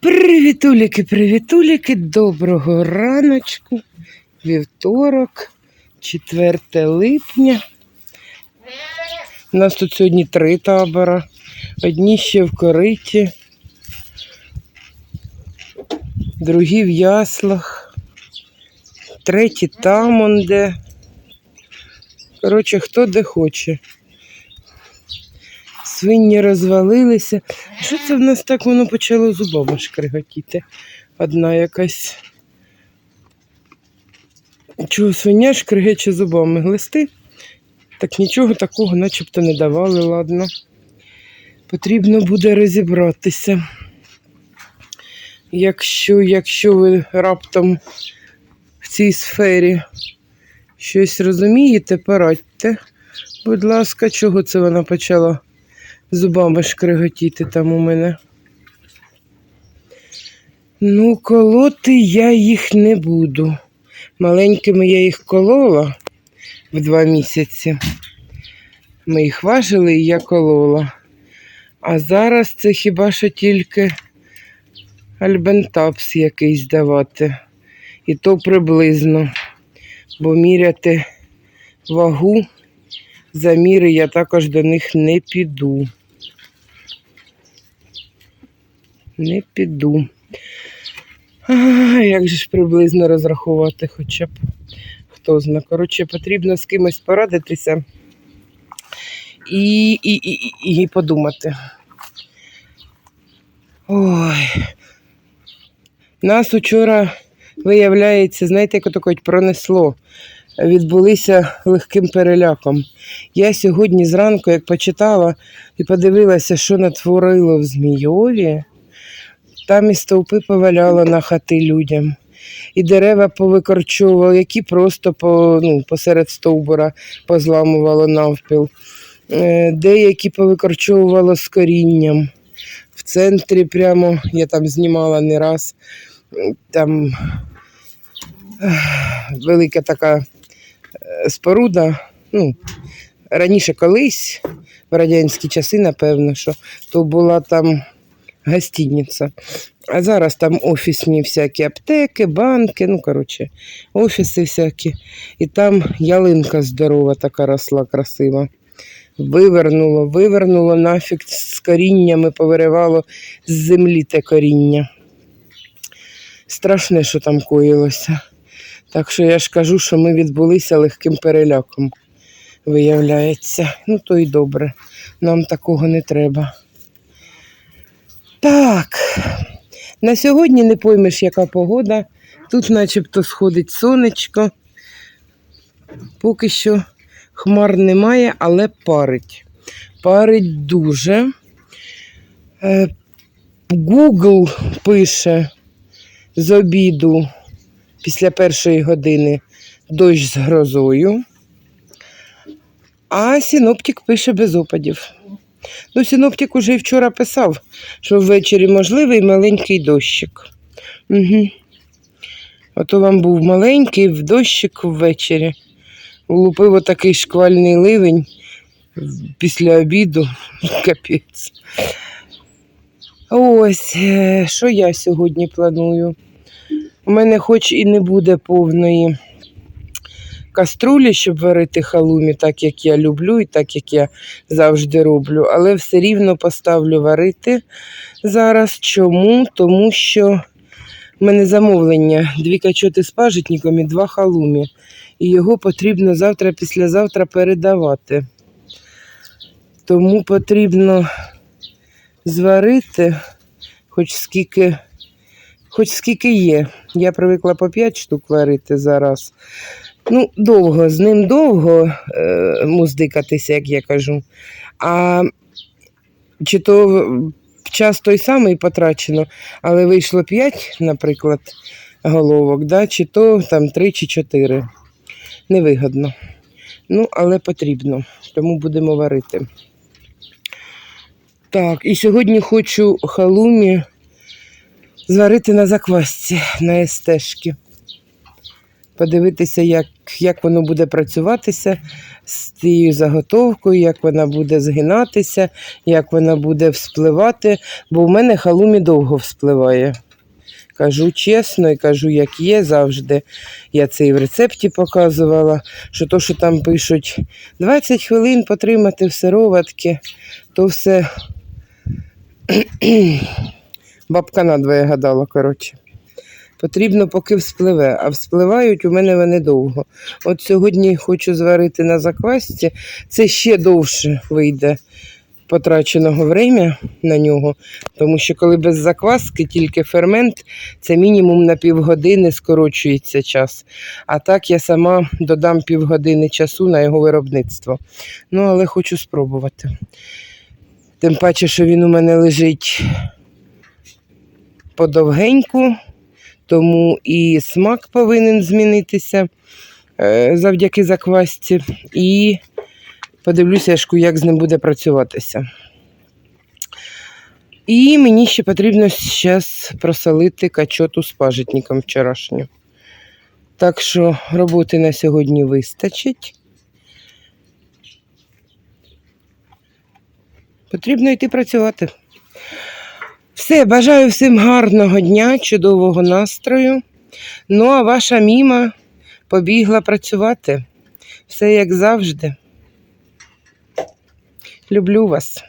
Привітуліки, привітуліки, доброго раночку, вівторок, 4 липня. У нас тут сьогодні три табора. Одні ще в кориті, другі в яслах, треті там он де. Коротше, хто де хоче. Свині розвалилися. Що це в нас так воно почало зубами шкриготіти? Одна якась. Чого свиня шкригече зубами глисти? Так нічого такого начебто не давали, ладно. Потрібно буде розібратися. Якщо, якщо ви раптом в цій сфері щось розумієте, порадьте. Будь ласка, чого це вона почала зубами шкриготіти там у мене? Ну, колоти я їх не буду. Маленькими я їх колола в два місяці. Ми їх важили і я колола. А зараз це хіба що тільки альбентапс якийсь давати. І то приблизно. Бо міряти вагу, заміри я також до них не піду. Не піду. А, як же ж приблизно розрахувати хоча б хто зна. Коротше, потрібно з кимось порадитися і, і, і, і, і подумати. Ой. Нас учора, виявляється, знаєте, як ото кажуть, пронесло. Відбулися легким переляком. Я сьогодні зранку, як почитала і подивилася, що натворило в Змійові, там і стовпи поваляло на хати людям, і дерева повикорчовувало, які просто по, ну, посеред стовбура позламувало навпіл. Е, Деякі повикорчовувало з корінням. В центрі прямо, я там знімала не раз, там велика така е, споруда. Ну, раніше колись, в радянські часи, напевно, що то була там гостиниця. А зараз там офісні всякі аптеки, банки, ну, коротше, офіси всякі. І там ялинка здорова така росла, красива. Вивернуло, вивернуло нафіг з коріннями, повиривало з землі те коріння. Страшне, що там коїлося. Так що я ж кажу, що ми відбулися легким переляком, виявляється. Ну, то й добре. Нам такого не треба. Так, на сьогодні не поймеш, яка погода. Тут начебто сходить сонечко. Поки що хмар немає, але парить. Парить дуже. Е, Google пише з обіду після першої години дощ з грозою. А синоптик пише без опадів. Ну, синоптик уже і вчора писав, що ввечері можливий маленький дощик. Угу. Ото вам був маленький дощик ввечері. Влупив отакий шквальний ливень після обіду. Капець. Ось, е, що я сьогодні планую. У мене хоч і не буде повної каструлі, щоб варити халумі, так як я люблю і так як я завжди роблю, але все рівно поставлю варити зараз. Чому? Тому що в мене замовлення дві качоти з пажитником і два халумі. І його потрібно завтра-післязавтра передавати. Тому потрібно зварити, хоч скільки, хоч скільки є. Я привикла по 5 штук варити зараз. Ну, довго, з ним довго е, муздикатися, як я кажу. А чи то час той самий потрачено, але вийшло 5, наприклад, головок, да? чи то там 3 чи 4. Невигодно. Ну, але потрібно, тому будемо варити. Так, і сьогодні хочу халумі зварити на заквасці на естешки. Подивитися, як, як воно буде працюватися з тією заготовкою, як вона буде згинатися, як вона буде вспливати, бо в мене халумі довго вспливає. Кажу чесно і кажу, як є завжди. Я це і в рецепті показувала, що то, що там пишуть 20 хвилин потримати в сироватки, то все бабка надвоє гадала, коротше. Потрібно, поки вспливе, а вспливають у мене вони довго. От сьогодні хочу зварити на заквасці, це ще довше вийде потраченого врем'я на нього, тому що коли без закваски тільки фермент, це мінімум на півгодини скорочується час. А так я сама додам півгодини часу на його виробництво. Ну, але хочу спробувати. Тим паче, що він у мене лежить подовгеньку, тому і смак повинен змінитися е, завдяки заквасці. І подивлюся, як з ним буде працюватися. І мені ще потрібно зараз просолити качоту з пажитником вчорашню. Так що роботи на сьогодні вистачить. Потрібно йти працювати. Все, бажаю всім гарного дня, чудового настрою. Ну, а ваша міма побігла працювати. Все як завжди. Люблю вас.